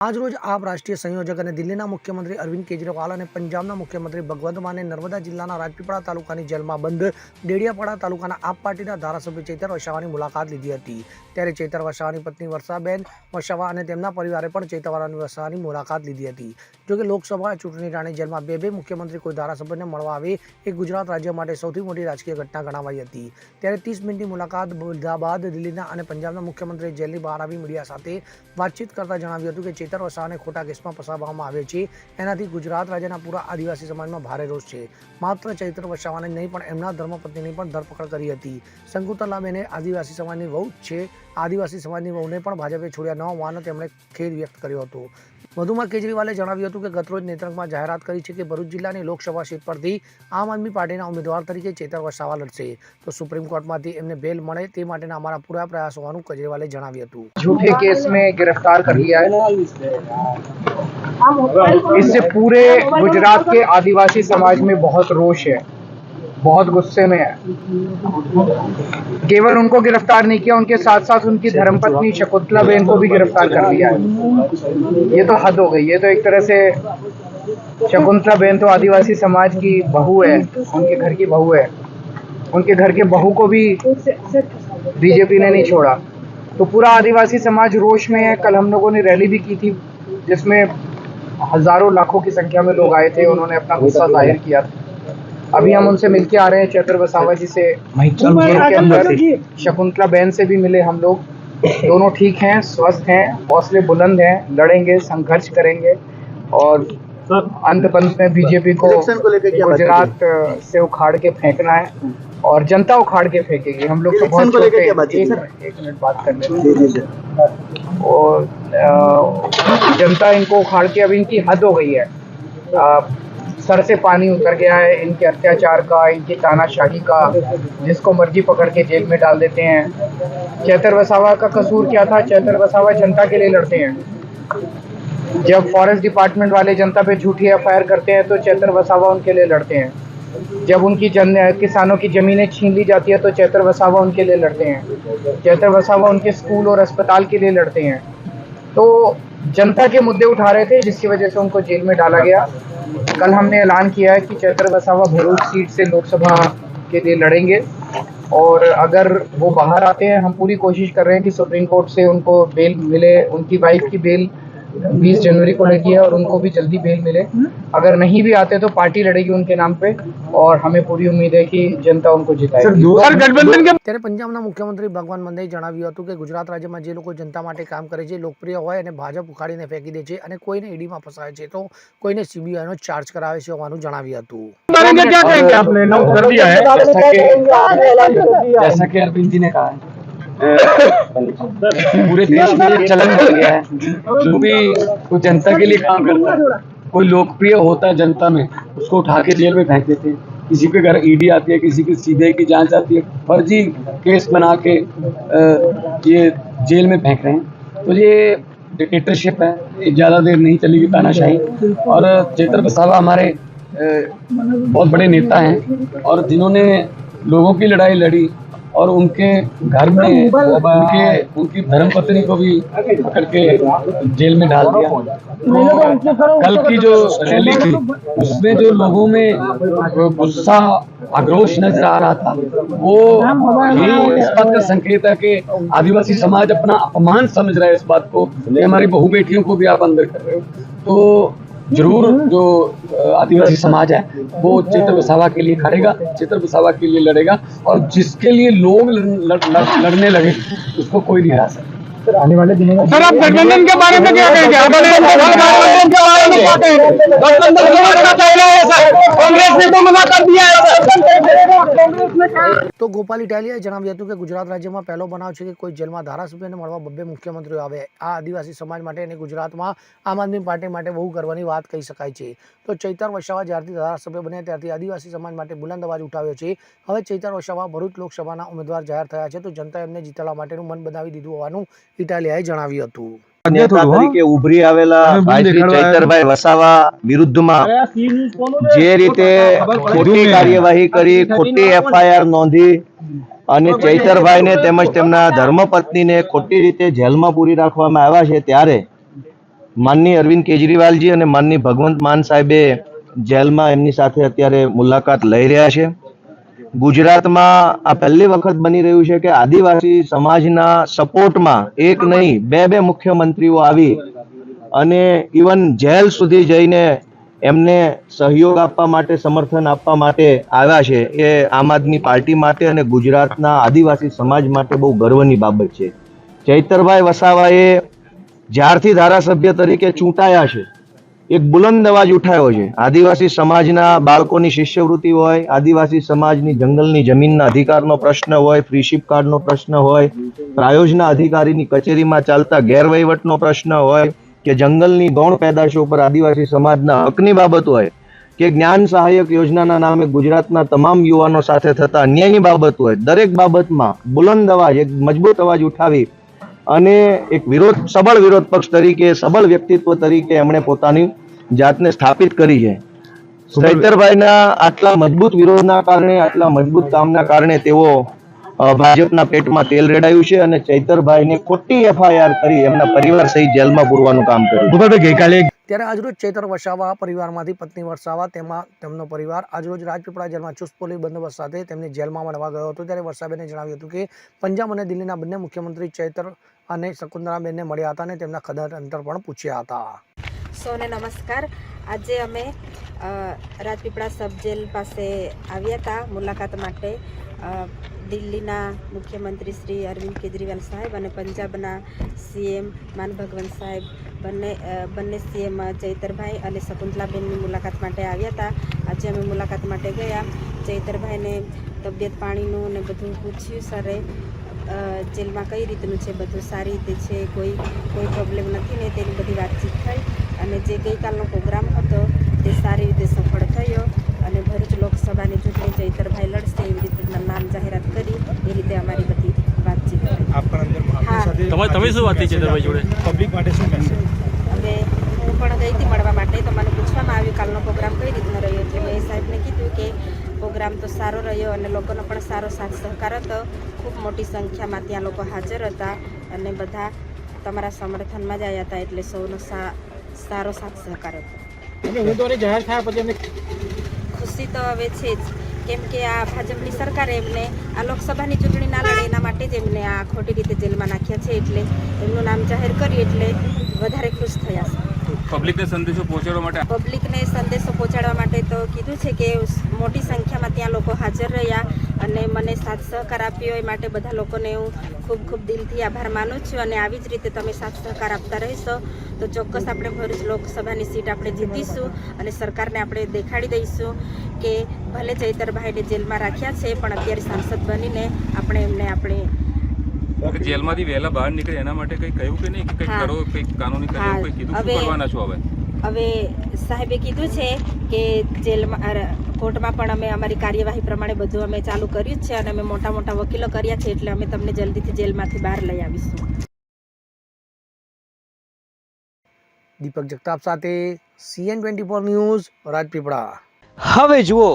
આજરોજ આપ રાષ્ટ્રીય સંયોજક અને દિલ્હીના મુખ્યમંત્રી અરવિંદ કેજરીવાલ અને પંજાબના મુખ્યમંત્રી ભગવંત માને નર્મદા જિલ્લાના રાજપીપળા તાલુકાની જેલમાં બંધ ડેડિયાપાડા તાલુકાના આપ પાર્ટીના ધારાસભ્ય ચૈતર વસાવાની મુલાકાત લીધી હતી. ત્યારે ચૈતર વસાવાની પત્ની વર્ષાબેન વસાવા અને તેમના પરિવારે પણ ચૈતર વસાવાની મુલાકાત લીધી હતી. જોકે લોકસભા ચૂંટણી રાણી જેલમાં બે બે મુખ્યમંત્રી કોઈ ધારાસભ્યને મળવા આવે એ ગુજરાત રાજ્ય માટે સૌથી મોટી રાજકીય ઘટના ગણાવાઈ હતી. ત્યારે ત્રીસ મિનિટની મુલાકાત લીધા બાદ દિલ્હીના અને પંજાબના મુખ્યમંત્રી જેલની બહાર આવી મીડિયા સાથે વાતચીત કરતા જણાવ્યું હતું કે ચેતર વસાવાને ખોટા કેસમાં ફસાવવામાં આવે છે. એનાથી ગુજરાત રાજ્યના પૂરા આદિવાસી સમાજમાં ભારે રોષ છે. માત્ર ચૈત્ર વસાવાને નહીં, પણ એમના ધર્મપત્નીની પણ ધરપકડ કરી હતી. શંકુતલાબેને આદિવાસી સમાજની વહુ છે. આદિવાસી સમાજની વહુને પણ ભાજપે છોડ્યા ન હોવાનો તેમણે ખેદ વ્યક્ત કર્યો હતો. વધુમાં કેજરીવાલે જણાવ્યું હતું કે ગતરોજ નેત્રંગમાં જાહેરાત કરી છે કે ભરૂચ જિલ્લાની લોકસભા સીટ પરથી આમ આદમી પાર્ટીના ઉમેદવાર તરીકે ચેતર વસાવા લડશે તો સુપ્રીમ કોર્ટમાંથી એમને બેલ મળે તે માટેના અમારા પૂરા પ્રયાસ હોવાનું કેજરીવાલે જણાવ્યું હતું झूठे केस में गिरफ्तार कर लिया है इससे पूरे गुजरात के आदिवासी समाज में बहुत रोष है बहुत गुस्से में है। केवल उनको गिरफ़्तार नहीं किया, उनके साथ साथ उनकी धर्मपत्नी शकुंतला बेन को भी गिरफ़्तार कर लिया है। ये तो हद हो गई, ये तो एक तरह से शकुंतला बेन तो आदिवासी समाज की बहू है, उनके घर की बहू है। उनके घर के बहू को भी बीजेपी ने नहीं छोड़ा। तो पूरा आदिवासी समाज रोष में है। कल हम लोगों ने रैली भी की थी, जिसमें हज़ारों, लाखों की संख्या में लोग आए थे, उन्होंने अपना गुस्सा ज़ाहिर किया था। अभी हम उनसे मिलके आ रहे हैं चैत्र वसावा जी से। शकुंतला बहन से भी मिले हम लोग। दोनों ठीक हैं स्वस्थ हैं हौसले बुलंद हैं लड़ेंगे संघर्ष करेंगे और अंत पंत में बीजेपी को गुजरात से उखाड़ के फेंकना है और जनता उखाड़ के फेंकेगी। हम लोग तो बहुत छोटे एक मिनट बात कर लेते और जनता इनको उखाड़ के अब इनकी हद हो गई है। सर से पानी उतर गया है, इनके अत्याचार का, इनकी तानाशाही का, जिसको मर्ज़ी पकड़ के जेल में डाल देते हैं। चैतर वसावा का कसूर क्या था? चैतर वसावा जनता के लिए लड़ते हैं। जब फॉरेस्ट डिपार्टमेंट वाले जनता पे झूठी एफआईआर करते हैं तो चैतर वसावा उनके लिए लड़ते हैं। जब उनकी जन, किसानों की ज़मीनें छीन ली जाती है तो चैतर वसावा उनके लिए लड़ते हैं। चैतर वसावा उनके स्कूल और अस्पताल के लिए लड़ते हैं। तो जनता के मुद्दे उठा रहे थे, जिसकी वजह से उनको जेल में डाला गया। कल हमने ऐलान किया है कि चैत्र बसावा भरूच सीट से लोकसभा के लिए लड़ेंगे। और अगर वो बाहर आते हैं, हम पूरी कोशिश कर रहे हैं कि सुप्रीम कोर्ट से उनको बेल मिले, उनकी वाइफ की बेल 20 जनवरी को लगी है और उनको भी जल्दी बेल मिले अगर नहीं भी आते तो पार्टी लड़ेगी उनके नाम पे और हमें पूरी उम्मीद है कि जनता उनको जिताएगी ત્યારે પંજાબના મુખ્યમંત્રી ભગવાન મંદે જણાવ્યું હતું કે ગુજરાત રાજ્યમાં જે લોકો જનતા માટે કામ કરે છે લોકપ્રિય હોય અને ભાજપ ઉખાડીને ફેંકી દે છે અને કોઈને ઈડીમાં ફસાય છે તો કોઈને સીબીઆઈનો ચાર્જ કરાવે છે હોવાનું જણાવ્યું હતું आपने नोट कर दिया है जैसा कि जैसा कि अरविंद जी ने कहा है पूरे देश में ये चलन बन गया है। जो भी कोई जनता के लिए काम करता है, कोई लोकप्रिय होता है जनता में, उसको उठा के जेल में फेंक देते हैं किसी के घर ईडी आती है, किसी की सीबीआई की जाँच आती है, फर्जी केस बना के ये जेल में फेंक रहे हैं। तो ये डिक्टेटरशिप है, ये ज़्यादा देर नहीं चलेगी तानाशाही। और चेतर वसावा हमारे बहुत बड़े नेता हैं और जिन्होंने लोगों की लड़ाई लड़ी और उनके घर में उनके उनकी धर्मपत्नी को भी पकड़ के जेल में डाल दिया। तो कल की जो रैली थी उसमें जो लोगों में गुस्सा आक्रोश नज़र आ रहा था वो ये इस बात का संकेत है कि आदिवासी समाज अपना अपमान समझ रहा है इस बात को हमारी बहु बेटियों को भी आप अंदर कर रहे हो। तो ज़रूर जो आदिवासी समाज है वो चित्र बसावा के लिए खड़ेगा चित्र बसावा के लिए लड़ेगा और जिसके लिए लोग लड़, लड़, लड़, लड़ने लगे उसको कोई नहीं हरा सकता। आने वाले दिनों में सर आप गठबंधन के बारे में क्या कहेंगे? તો ગોપાલ ઇટાલિયાએ જણાવ્યું હતું કે ગુજરાત રાજ્યમાં પહેલો બનાવ છે કે કોઈ જેલમાં ધારાસભ્યને મળવા બબ્બે મુખ્યમંત્રીઓ આવે. આ આદિવાસી સમાજ માટે અને ગુજરાતમાં આમ આદમી પાર્ટી માટે બહુ ગર્વની વાત કહી શકાય છે. તો ચૈતર વસાવા જ્યારથી ધારાસભ્ય બન્યા ત્યારથી આદિવાસી સમાજ માટે બુલંદ અવાજ ઉઠાવ્યો છે. હવે ચૈતર વસાવા ભરૂચ લોકસભાના ઉમેદવાર જાહેર થયા છે. તો જનતા એમને જીતવા માટેનું મન બનાવી દીધું હોવાનું ઇટાલિયાએ જણાવ્યું હતું. નેતા તરીકે ઉભરી આવેલા ચૈતરભાઈ વસાવા વિરુદ્ધમાં જે રીતે ખોટી કાર્યવાહી કરી ખોટી એફઆઈઆર નોંધી અને ચૈતરભાઈને તેમજ તેમના ધર્મપત્નીને ખોટી રીતે જેલમાં પૂરી રાખવામાં આવ્યા છે ત્યારે માનની અરવિંદ કેજરીવાલજી અને માનની ભગવંત માન સાહેબે જેલમાં એમની સાથે અત્યારે મુલાકાત લઈ રહ્યા છે. ગુજરાતમાં આ પહેલી વખત બની રહ્યું છે કે આદિવાસી સમાજના સપોર્ટમાં એક નહીં, બે બે મુખ્યમંત્રીઓ આવી અને ઇવન જેલ સુધી જઈને એમને સહયોગ આપવા માટે, સમર્થન આપવા માટે આવ્યા છે. એ આમ આદમી પાર્ટી માટે અને ગુજરાતના આદિવાસી સમાજ માટે બહુ ગર્વની બાબત છે. ચૈતરભાઈ વસાવાએ જ્યારથી ધારાસભ્ય તરીકે ચૂંટાયા છે એક બુલંદ અવાજ ઉઠાવ્યો છે. આદિવાસી સમાજના બાળકોની શિષ્યવૃત્તિ હોય, આદિવાસી સમાજની જંગલની જમીનના અધિકારનો પ્રશ્ન હોય ફ્રીશીપ કાર્ડનો પ્રશ્ન હોય, પ્રાયોજના અધિકારીની કચેરીમાં ચાલતા ગેરવહીવટનો પ્રશ્ન હોય, કે જંગલની ગૌણ પેદાશો પર આદિવાસી સમાજના હકની બાબત હોય, કે જ્ઞાન સહાયક યોજનાના નામે ગુજરાતના તમામ યુવાનો સાથે થતા અન્યાયની બાબત હોય, દરેક બાબતમાં બુલંદ અવાજ, એક મજબૂત અવાજ ઉઠાવી અને એક વિરોધ સબળ વિરોધ પક્ષ તરીકે સબળ વ્યક્તિત્વ તરીકે એમણે પોતાની જાતને સ્થાપિત કરી છે. સૈતરભાઈના આટલા મજબૂત વિરોધના કારણે આટલા મજબૂત કામના કારણે તેઓ ભાજપના પેટમાં તેલ રેડાયું છે અને ચૈતરભાઈને ખોટી એફઆઈઆર કરી એમના પરિવાર સહિત જેલમાં પૂરવાનું કામ કર્યું. ગઈકાલે ત્યારે આજરોજ ચૈતર વસાવા પરિવારમાંથી પત્ની વસાવા તેમાં તેમનો પરિવાર આજરોજ રાજપીપળા જેલમાં ચુસ્ત પોલીસ બંદોબસ્ત સાથે તેમને જેલમાં મળવા ગયો હતો. ત્યારે વરસાબેને જણાવ્યું હતું કે પંજાબ અને દિલ્હીના બંને મુખ્યમંત્રી ચૈતર અને શકુંતલાબેનને મળ્યા હતા અને તેમના ખદર અંતર પણ પૂછ્યા હતા. સૌને નમસ્કાર. આજે અમે રાજપીપળા સબ જેલ પાસે આવ્યા હતા મુલાકાત માટે. દિલ્હીના મુખ્યમંત્રી શ્રી અરવિંદ કેજરીવાલ સાહેબ અને પંજાબના સીએમ માન ભગવંત સાહેબ બંને બંને સીએમ ચૈતરભાઈ અને શકુંતલાબેનની મુલાકાત માટે આવ્યા હતા. આજે અમે મુલાકાત માટે ગયા. ચૈતરભાઈને તબિયત પાણીનું ને બધું પૂછ્યું, સરે જેલમાં કઈ રીતનું છે? બધું સારી રીતે છે? કોઈ કોઈ પ્રોબ્લેમ નથી ને? તેની બધી વાતચીત થઈ. અને જે ગઈકાલનો પ્રોગ્રામ હતો તે સારી રીતે સફળ થયો અને ભરૂચ લોકસભાની ચૂંટણી ચૈતરભાઈ લડશે એવી રીતે નામ જાહેરાત કરી એ રીતે અમારી બધી વાતચીત હા. તમે શું વાત જોડે? પબ્લિક માટે શું હવે હું પણ ગઈ હતી મળવા માટે તો મને પૂછવામાં આવ્યું કાલનો પ્રોગ્રામ કઈ રીતનો રહ્યો એટલે મેં એ સાહેબને કીધું કે પ્રોગ્રામ તો સારો રહ્યો અને લોકોનો પણ સારો સાથ સહકાર હતો. ખૂબ મોટી સંખ્યામાં ત્યાં લોકો હાજર હતા અને બધા તમારા સમર્થનમાં જ આવ્યા હતા એટલે સૌનો સા સારો સાથ સહકાર હતો ઉમેદવારી જાહેર થયા પછી એમને ખુશી તો હવે છે જ. કેમ કે આ ભાજપની સરકારે એમને આ લોકસભાની ચૂંટણી ના લડે એના માટે જ એમને આ ખોટી રીતે જેલમાં નાખ્યા છે એટલે એમનું નામ જાહેર કર્યું એટલે વધારે ખુશ થયા છે. પબ્લિકને સંદેશો પહોંચાડવા માટે પબ્લિકને સંદેશો પહોંચાડવા માટે તો કીધું છે કે મોટી સંખ્યામાં ત્યાં લોકો હાજર રહ્યા. અને મને સાથ સહકાર આપ્યો એ માટે બધા લોકોને હું ખૂબ ખૂબ દિલથી આભાર માનું છું અને આવી જ રીતે તમે સાથ સહકાર આપતા રહેશો. તો ચોક્કસ આપણે ભરૂચ લોકસભાની સીટ આપણે જીતીશું અને સરકારને આપણે દેખાડી દઈશું કે ભલે ચૈતરભાઈને જેલમાં રાખ્યા છે પણ અત્યારે સાંસદ બનીને આપણે એમને આપણે જેલમાંથી વહેલા બહાર નીકળે એના માટે કંઈ કહ્યું કે નહીં? કે કંઈક કરો કંઈક કાનૂની કરો હા. કીધું? શું કરવાના છો હવે? હવે સાહેબે કીધું છે કે જેલમાં કોર્ટમાં પણ અમે અમારી કાર્યવાહી પ્રમાણે બધું અમે ચાલુ કર્યું જ છે અને અમે મોટા મોટા વકીલો કર્યા છે એટલે અમે તમને જલ્દીથી જેલમાંથી બહાર લઈ આવીશું. દીપક જગતાપ સાથે CN twenty four news Rajpipla. હવે જુઓ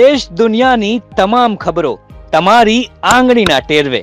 દેશ દુનિયાની તમામ ખબરો તમારી આંગળીના ટેરવે.